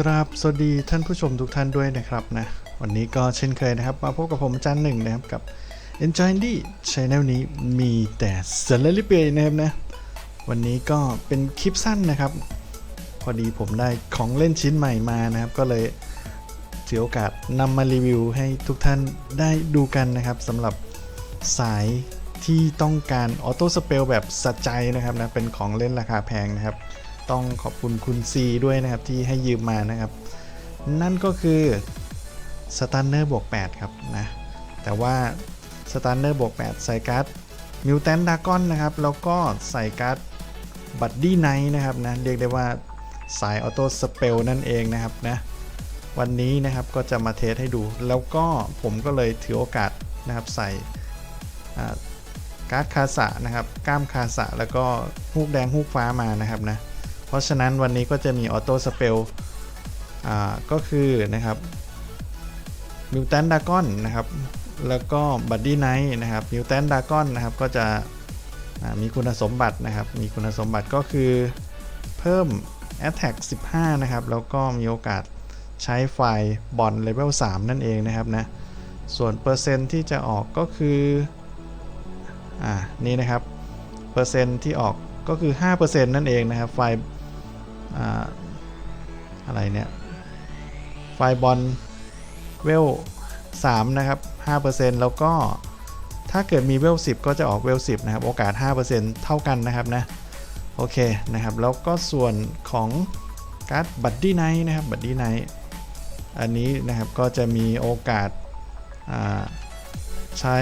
กราบสวัสดีท่านผู้ชมทุกท่านด้วยนะครับนะวันนี้ก็เช่นเคยนะครับ มาพบกับผมอาจารย์หนึ่งนะครับกับ Enjoy Indie Channel นี้มีแต่สารลิเปยนะครับนะวันนี้ก็เป็นคลิปสั้นนะครับ พอดีผมได้ของเล่นชิ้นใหม่มานะครับ ก็เลยถือโอกาสนำมารีวิวให้ทุกท่านได้ดูกันนะครับสำหรับสายที่ต้องการออโต้สเปลแบบสัจใจนะครับนะเป็นของเล่นราคาแพงนะครับ ต้องขอบคุณคุณซีด้วยนะครับที่ให้ยืมมานะครับ นั่นก็คือสตันเนอร์บวก8ครับนะแต่ว่าสตันเนอร์บวก8ใส่การ์ดมิวแทนดากอนนะครับ แล้วก็ใส่การ์ดบัดดี้ไนท์นะครับนะเรียกได้ว่าสายออโต้สเปลนั่นเองนะครับนะวันนี้นะครับก็จะมาเทสให้ดู แล้วก็ผมก็เลยถือโอกาสนะครับใส่การ์ดคาสะนะครับก้ามคาสะแล้วก็ฮูกแดงฮูกฟ้ามานะครับนะ เพราะฉะนั้นวันนี้ก็จะมีออโต้สเปลก็คือนะครับมิวแทนดากอนนะครับ แล้วก็บัดดี้ไนท์นะครับมิวแทนดากอนนะครับก็จะมีคุณสมบัตินะครับ มีคุณสมบัติก็คือเพิ่ม Attack 15 นะครับ แล้วก็มีโอกาสใช้ไฟบอลเลเวล 3 นั่นเองนะครับนะ ส่วนเปอร์เซ็นที่จะออกก็คือ อ่า นี่นะครับ เปอร์เซ็นที่ออกก็คือ 5%นั่นเองนะครับ ไฟ อะไรเนี่ยไฟบอลเวล3นะครับ 5%แล้วก็ถ้าเกิดมีเวล 10 ก็จะออกเวล 10 นะครับ โอกาส 5%เท่ากันนะครับนะ โอเคนะครับ แล้วก็ส่วนของการ์ดบัดดี้ไนท์นะครับบัดดี้ไนท์อันนี้นะครับก็จะมีโอกาสาใช้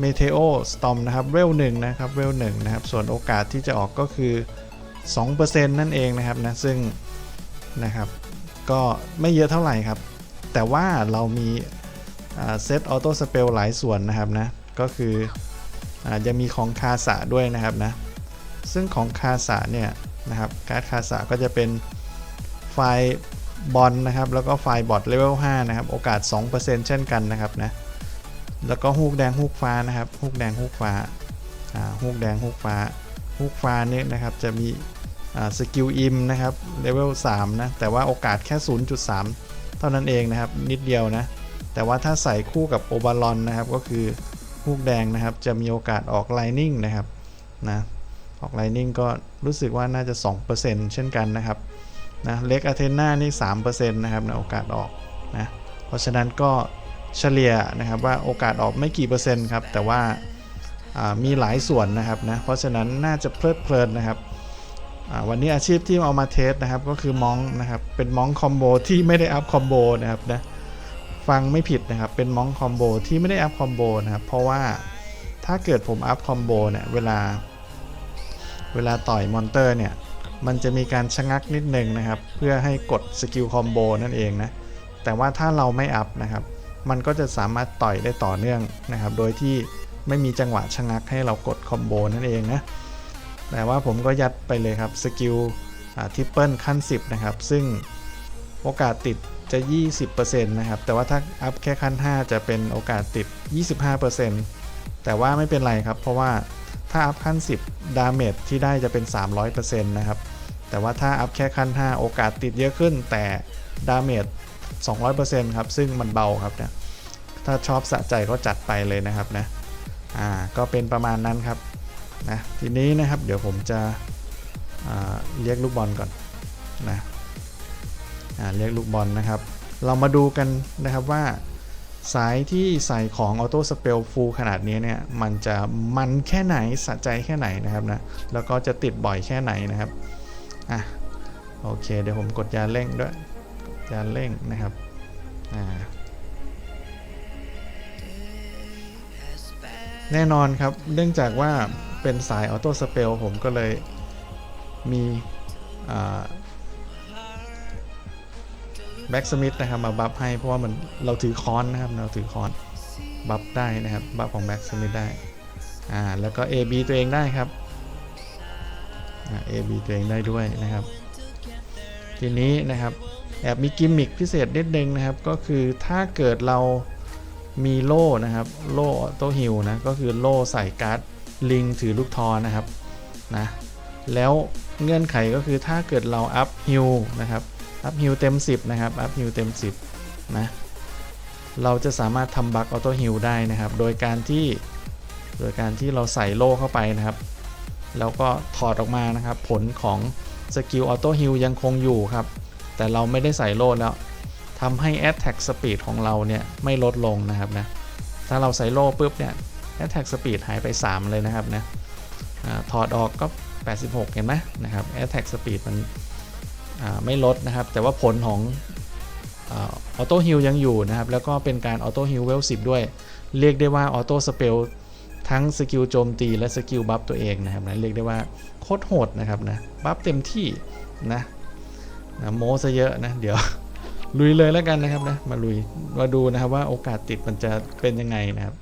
เมเทโอสตอมนะครับ เวลหนึ่งนะครับ เวลหนึ่งนะครับ ส่วนโอกาสที่จะออกก็คือ 2%นั่นเองนะครับนะซึ่งนะครับก็ไม่เยอะเท่าไหร่ครับ แต่ว่าเรามีเซตออโต้สเปลหลายส่วนนะครับนะก็คืออายังมีของคาสะด้วยนะครับนะซึ่งของคาสะเนี่ยนะครับการ์ดคาสะก็จะเป็นไฟล์บอลนะครับแล้วก็ไฟล์บอทเลเวล5นะครับโอกาส 2%เช่นกันนะครับนะแล้วก็ฮูกแดงฮูกฟ้านะครับฮูกแดงฮูกฟ้าฮูกแดงฮูกฟ้าฮูกฟ้าเนี่ยนะครับจะมี สกิลอิมนะครับเลเวล3นะแต่ว่าโอกาสแค่ 0.3 เท่านั้นเองนะครับ นิดเดียวนะแต่ว่าถ้าใส่คู่กับโอบาลอนนะครับก็คือฮูกแดงนะครับจะมีโอกาสออกไลนิ่งนะครับนะออกไลนิ่งก็รู้สึกว่าน่าจะ 2%เช่นกันนะครับนะเล็กอะเทนานี่ 3%นะครับนะโอกาสออกนะเพราะฉะนั้นก็เฉลี่ยนะครับว่าโอกาสออกไม่กี่เปอร์เซ็นต์ครับแต่ว่ามีหลายส่วนนะครับนะเพราะฉะนั้นน่าจะเพลิดเพลินนะครับ วันนี้อาชีพที่เอามาเทสนะครับก็คือมองนะครับเป็นมองคอมโบที่ไม่ได้อัพคอมโบนะครับนะฟังไม่ผิดนะครับเป็นมองคอมโบที่ไม่ได้อัพคอมโบนะครับเพราะว่าถ้าเกิดผมอัพคอมโบเนี่ยเวลา เวลาต่อยมอนเตอร์เนี่ยมันจะมีการชะงักนิดนึงนะครับเพื่อให้กดสกิลคอมโบนั่นเองนะแต่ว่าถ้าเราไม่อัพนะครับมันก็จะสามารถต่อยได้ต่อเนื่องนะครับโดยที่ไม่มีจังหวะชะงักให้เรากดคอมโบนั่นเองนะ แต่ว่าผมก็ยัดไปเลยครับสกิลทิปเปิลขั้น 10 นะครับ ซึ่งโอกาสติดจะ 20%นะครับ แต่ว่าถ้าอัพแค่ขั้น 5 จะเป็นโอกาสติด 25%แต่ว่าไม่เป็นไรครับ เพราะว่าถ้าอัพขั้น 10 ดาเมจที่ได้จะเป็น 300%นะครับ แต่ว่าถ้าอัพแค่ขั้น 5 โอกาสติดเยอะขึ้น แต่ดาเมจ 200%ครับ ซึ่งมันเบาครับเนี่ย ถ้าชอบสะใจก็จัดไปเลยนะครับนะ อ่า ก็เป็นประมาณนั้นครับ นะทีนี้นะครับเดี๋ยวผมจะเรียกลูกบอลก่อนนะเรียกลูกบอลนะครับ เรามาดูกันนะครับว่าสายที่ใส่ของออโต้สเปลฟูลขนาดนี้เนี่ยมันจะมันแค่ไหนสะใจแค่ไหนนะครับนะแล้วก็จะติดบ่อยแค่ไหนนะครับอะโอเคเดี๋ยวผมกดยาเร่งด้วยยาเร่งนะครับอ่า แน่นอนครับ เนื่องจากว่าเป็นสายออโต้สเปลผมก็เลยมีแบ็กสมิธนะครับมาบัฟให้เพราะว่ามันเราถือค้อนนะครับเราถือค้อนบัฟได้นะครับบัฟของแบ็กสมิธได้อ่าแล้วก็ AB ตัวเองได้ครับอ่า AB ตัวเองได้ด้วยนะครับ ทีนี้นะครับแอบมีกิมมิคพิเศษนิดนึงนะครับก็คือถ้าเกิดเรา มีโล่นะครับ โล่โตฮิลนะ ก็คือโล่ใส่การ์ดลิงถือลูกทอนะครับนะแล้วเงื่อนไขก็คือถ้าเกิดเราอัพฮิลนะครับอัพฮิลเต็ม 10 นะครับอัพฮิลเต็ม 10 นะ เราจะสามารถทำบัคออโต้ฮิลได้นะครับ โดยการที่โดยการที่เราใส่โล่เข้าไปนะครับ แล้วก็ถอดออกมานะครับ ผลของสกิลออโต้ฮิลยังคงอยู่ครับ แต่เราไม่ได้ใส่โล่แล้ว ทำให้ Attack Speed ของเราเนี่ยไม่ลดลงนะครับนะ ถ้าเราใส่โล่ปุ๊บเนี่ย Attack Speed หายไป 3 เลยนะครับนะอถอดออกก็ 86 เห็นไหมนะครับ Attack Speed มันไม่ลดนะครับ แต่ว่าผลของออโต้ฮิลยังอยู่นะครับ แล้วก็เป็นการออโต้ฮิลเวล10ด้วย เรียกได้ว่าออโต้สเปลทั้งสกิลโจมตีและสกิลบัฟตัวเองนะครับนะเรียกได้ว่าโคตรโหดนะครับนะบัฟเต็มที่นะนะโมซะเยอะนะเดี๋ยว ลุยเลยแล้วกันนะครับนะมาลุยมาดูนะครับว่าโอกาสติดมันจะเป็นยังไงนะครับ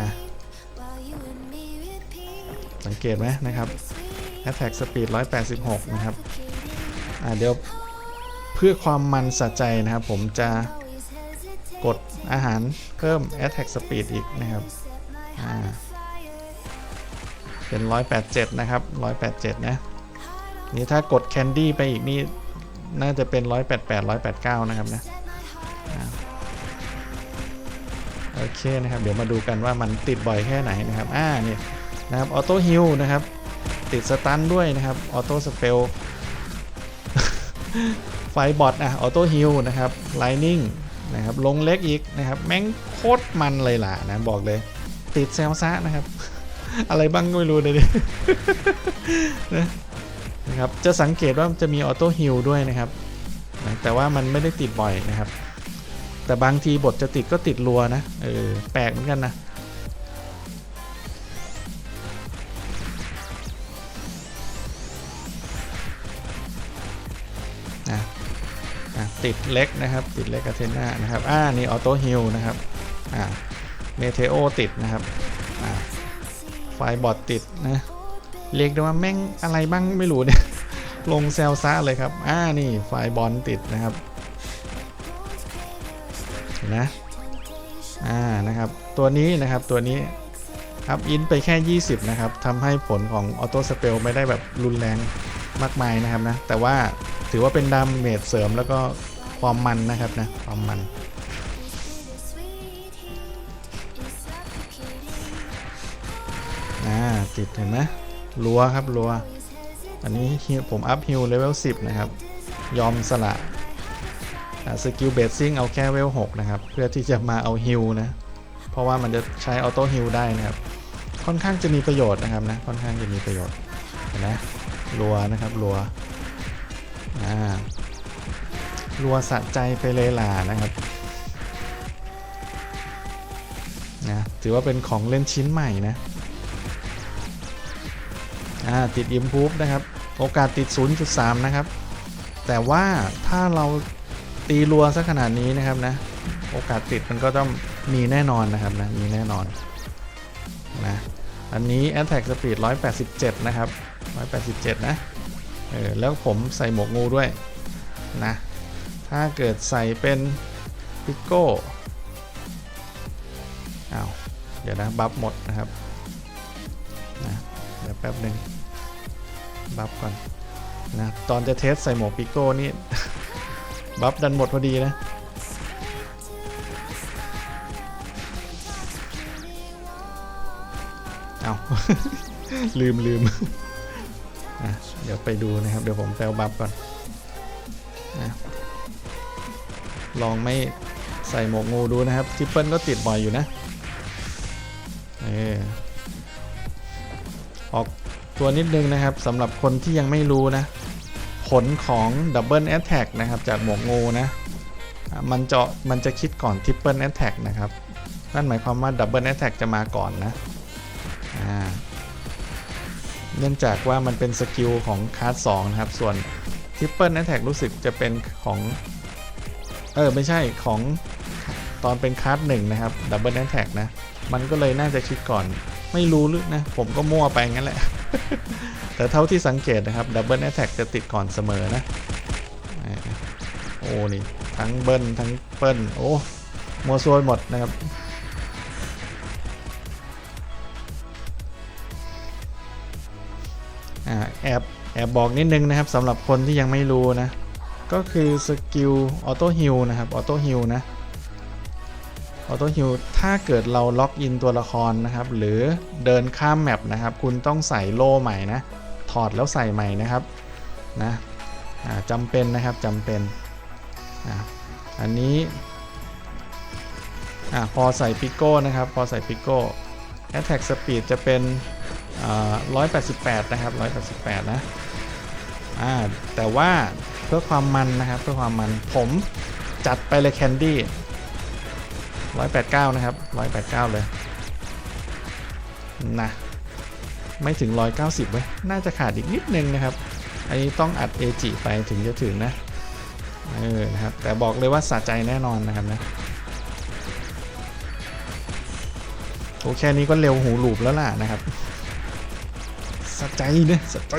นะสังเกตไหมนะครับ Attack Speed 186 นะครับอ่าเดี๋ยวเพื่อความมันสะใจนะครับ ผมจะกดอาหารเพิ่ม Attack Speed อีกนะครับอ่า เป็น187นะครับ187นะ นี่ถ้ากด Candy ไปอีกนี่ น่าจะเป็น188 189นะครับนะโอเคนะครับ เดี๋ยวมาดูกันว่ามันติดบ่อยแค่ไหนนะครับ อ่านี่นะครับออโต้ฮิลนะครับ ติดสตันด้วยนะครับออโต้สเปลไฟบอทอะออโต้ฮิลนะครับไลนิ่งนะครับลงเล็กอีกนะครับ แม่งโคตรมันเลยล่ะนะบอกเลย ติดแซลซ่านะครับ อะไรบ้างก็ไม่รู้เลยนะนะครับจะสังเกตว่าจะมีออโต้ฮิลด้วยนะครับแต่ว่ามันไม่ได้ติดบ่อยนะครับ แต่บางทีบทจะติดก็ติดรัวนะเออแปลกเหมือนกันนะติดเล็กนะครับ ติดเล็กกับเทนนานะครับ อ่า นี่ออโต้ฮิลนะครับ อ่า เมเทโอติดนะครับ ไฟบอดติดนะ เรียกได้ว่าแม่งอะไรบ้างไม่รู้เนี่ย ลงเซลซ่าเลยครับ อ่านี่ไฟบอลติดนะครับเห็นนะอ่านะครับตัวนี้นะครับตัวนี้อัพอินไปแค่ 20 นะครับทำให้ผลของออโต้สเปลไม่ได้แบบรุนแรงมากมายนะครับนะ แต่ว่าถือว่าเป็นดาเมจเสริมแล้วก็ความมันนะครับนะ ความมัน อ่าติดเห็นไหมรัวครับรัว อันนี้ผมอัพฮิลเลเวล10 นะครับ ยอมสละสกิลเบสซิ่งเอาแค่เวล6นะครับ เพื่อที่จะมาเอาฮิลนะ เพราะว่ามันจะใช้ออโต้ฮิลได้นะครับ ค่อนข้างจะมีประโยชน์นะครับนะ ค่อนข้างจะมีประโยชน์เห็นไหมรัวนะครับรัวอ่ารัวสะใจไปเลยล่ะนะครับนะถือว่าเป็นของเล่นชิ้นใหม่นะ อ่าติดอิมพูฟนะครับ โอกาสติด 0.3 นะครับ แต่ว่าถ้าเราตีรัวซะขนาดนี้นะครับนะ โอกาสติดมันก็ต้องมีแน่นอนนะครับนะ มีแน่นอนนะ อันนี้ Attack Speed 187 นะครับ 187 นะ เออ แล้วผมใส่หมวกงูด้วยนะ ถ้าเกิดใส่เป็นปิกโก้อ้าว เดี๋ยวนะ บัฟหมดนะครับนะเดี๋ยวแป๊บหนึ่ง บัฟก่อนนะตอนจะเทสใส่หมวกปิโก้นี่ บัฟดันหมดพอดีนะ เอาลืมลืมอะเดี๋ยวไปดูนะครับ เดี๋ยวผมแปลบัฟก่อนนะลองไม่ใส่หมวกงูดูนะครับทิปเปิลก็ติดบ่อยอยู่นะเออออก ตัวนิดนึงนะครับสำหรับคนที่ยังไม่รู้นะ ผลของดับเบิลแอ t แทกนะครับจากหมวกงูนะ มันจะมันจะคิดก่อนทิปเปิลแอ t แทกนะครับนั่นหมายความว่าดับเบิลแอ t แทกจะมาก่อนนะเนื่องจากว่ามันเป็นสกิลของคาร์ด2นะครับ ส่วนทริปเปิลแอ t แทกรู้สึกจะเป็นของเออไม่ใช่ของตอนเป็นคาร์ดหนึ่งนะครับดับเบิลแอ t แทกนะ มันก็เลยน่าจะคิดก่อนไม่รู้ลึกนะ ผมก็มั่วไปงั้นแหละ แต่เท่าที่สังเกตนะครับดับเบิลแอ t แทกจะติดก่อนเสมอนะ โอ้นี่ ทั้งเบิ้ลทั้งเปิ้ลโอ้มัวซวยหมดนะครับอ่าแอบแอบบอกนิดนึงนะครับสำหรับคนที่ยังไม่รู้นะ ก็คือสกิลออโต้ฮิลนะครับออโต้ฮิลนะ ออโต้ฮิลถ้าเกิดเราล็อกอินตัวละครนะครับ หรือเดินข้ามแมปนะครับ คุณต้องใส่โล่ใหม่นะ ถอดแล้วใส่ใหม่นะครับนะอ่าจำเป็นนะครับจำเป็นออันนี้อ่าพอใส่ปิโก้นะครับ พอใส่ปิโก้ Attack Speed จะเป็นอ่า188 นะครับ 188 นะอ่าแต่ว่าเพื่อความมันนะครับ เพื่อความมันผมจัดไปเลยแคนดี้ 189นะครับ189เลยนะไม่ถึง190เว้ยน่าจะขาดอีกนิดนึงนะครับ อันนี้ต้องอัดเอจิไปถึงจะถึงนะเออนะครับ แต่บอกเลยว่าสะใจแน่นอนนะครับนะโอแค่นี้ก็เร็วหูหลูบแล้วล่ะนะครับสะใจนะสะใจ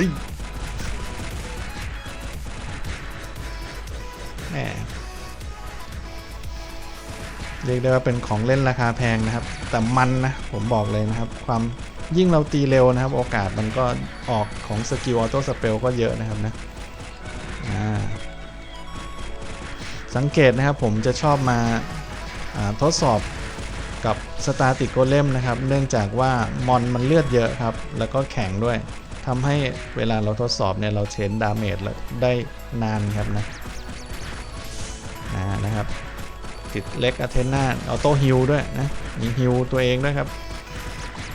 แหม เรียกได้ว่าเป็นของเล่นราคาแพงนะครับ แต่มันนะผมบอกเลยนะครับ ความยิ่งเราตีเร็วนะครับ โอกาสมันก็ออกของสกิลออโต้สเปลก็เยอะนะครับนะสังเกตนะครับผมจะชอบมาาทดสอบกับสตาติกโกเลมนะครับ เนื่องจากว่ามอนมันเลือดเยอะครับ แล้วก็แข็งด้วยทำให้เวลาเราทดสอบเนี่ยเราเชนดาเมจได้นานครับนะนะครับ ติดเล็กอะเทนาออโต้ฮิลด้วยนะ มีฮิลตัวเองด้วยครับ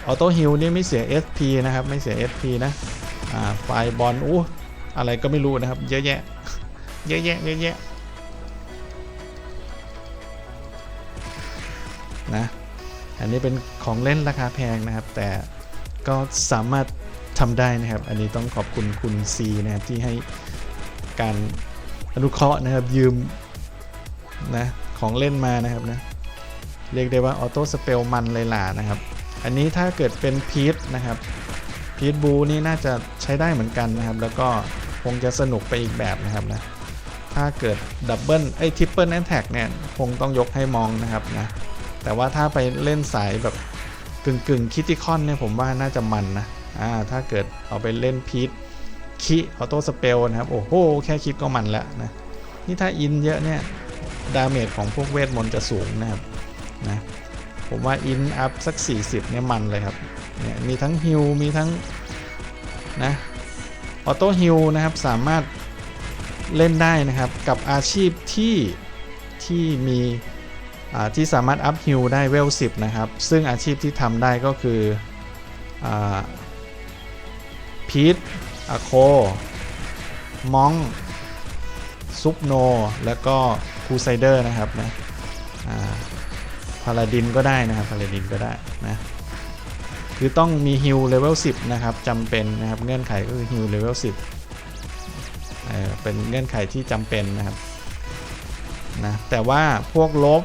ออโต้ฮิลนี่ไม่เสีย SP นะครับ ไม่เสีย SP นะ อ่า ไฟบอลอู้อะไรก็ไม่รู้นะครับ เยอะแยะ เยอะแยะ เยอะแยะ นะ อันนี้เป็นของเล่นราคาแพงนะครับ แต่ก็สามารถทำได้นะครับ อันนี้ต้องขอบคุณคุณ C นะครับที่ให้การอนุเคราะห์นะครับยืมนะ ของเล่นมานะครับนะเรียกได้ว่าออโต้สเปลมันเลยล่ะนะครับ อันนี้ถ้าเกิดเป็นพีทนะครับพีทบูนี่น่าจะใช้ได้เหมือนกันนะครับ แล้วก็คงจะสนุกไปอีกแบบนะครับนะถ้าเกิดดับเบิลไอ้ทิปเปิลแอนแท็กเนี่ยคงต้องยกให้มองนะครับนะแต่ว่าถ้าไปเล่นสายแบบกึ่งกึ่งคิติคอนเนี่ยผมว่าน่าจะมันนะอ่าถ้าเกิดเอาไปเล่นพีทคิออโต้สเปลนะครับ โอ้โห แค่คิดก็มันแล้วนะ นี่ถ้าอินเยอะเนี่ย ดาเมจของพวกเวทมนต์จะสูงนะครับนะผมว่าอินอัพสัก 40เนี่ยมันเลยครับเนี่ยมีทั้งฮิลมีทั้งนะออโต้ฮิลนะครับสามารถเล่นได้นะครับกับอาชีพที่ที่มีอ่าที่สามารถอัพฮิลได้เวล10 นะครับ ซึ่งอาชีพที่ทำได้ก็คือพีทอะโคมองซุปโน แล้วก็ คูไซเดอร์นะครับนะพาลาดินก็ได้นะครับพาลาดินก็ได้นะคือต้องมีฮิลเลเวล10 นะครับจำเป็นนะครับเงื่อนไขก็คือฮิลเลเวล10เออเป็นเงื่อนไขที่จำเป็นนะครับนะแต่ว่าพวกลบ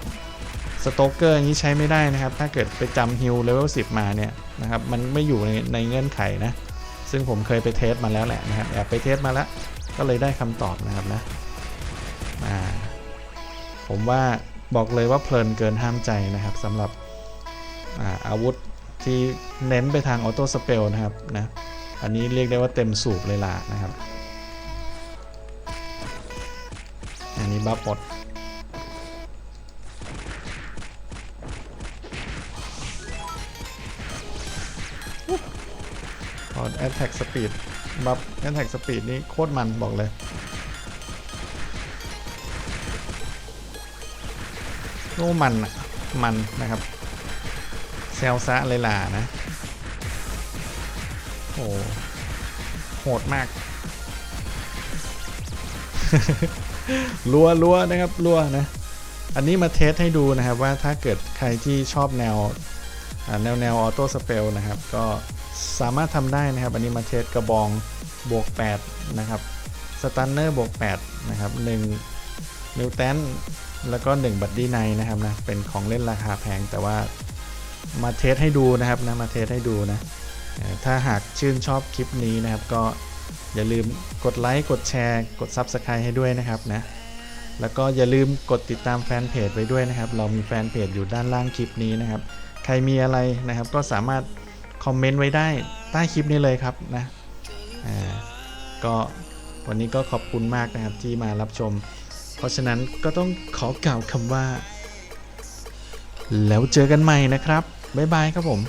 สโตเกอร์นี้ใช้ไม่ได้นะครับ ถ้าเกิดไปจำฮิลเลเวล10 มาเนี่ยนะครับมันไม่อยู่ในในเงื่อนไขนะซึ่งผมเคยไปเทสมาแล้วแหละนะครับแอบไปเทสมาแล้วก็เลยได้คำตอบนะครับนะอ่า ผมว่าบอกเลยว่าเพลินเกินห้ามใจนะครับสำหรับอาอาวุธที่เน้นไปทางออโต้สเปลนะครับนะอันนี้เรียกได้ว่าเต็มสูบเลยล่ะนะครับ อันนี้บัฟหมดพอแอ t แทกสปีดบัฟแอ t แท็กสปีดนี่โคตรมันบอกเลย โอ้มันอะมันนะครับเซลซะเลยล่ะนะ โอ้โหดมากรัวรัวนะครับรัวนะ อันนี้มาเทสให้ดูนะครับว่าถ้าเกิดใครที่ชอบแนวแนวแนวออโต้สเปลนะครับ ก็สามารถทำได้นะครับ อันนี้มาเทสกระบองบวก 8 นะครับสตันเนอร์บวก 8 นะครับ 1 นิวตัน แล้วก็ 1 บัดดี้ไนนะครับนะ เป็นของเล่นราคาแพงแต่ว่ามาเทสให้ดูนะครับนะ มาเทสให้ดูนะ ถ้าหากชื่นชอบคลิปนี้นะครับ ก็อย่าลืมกดไลค์ กดแชร์ กด Subscribe ให้ด้วยนะครับนะ แล้วก็อย่าลืมกดติดตามแฟนเพจไว้ด้วยนะครับ เรามีแฟนเพจอยู่ด้านล่างคลิปนี้นะครับ ใครมีอะไรนะครับก็สามารถคอมเมนต์ไว้ได้ใต้คลิปนี้เลยครับนะ อ่า ก็วันนี้ก็ขอบคุณมากนะครับที่มารับชม เพราะฉะนั้นก็ต้องขอกล่าวคำว่า แล้วเจอกันใหม่นะครับ บ๊ายบายครับผม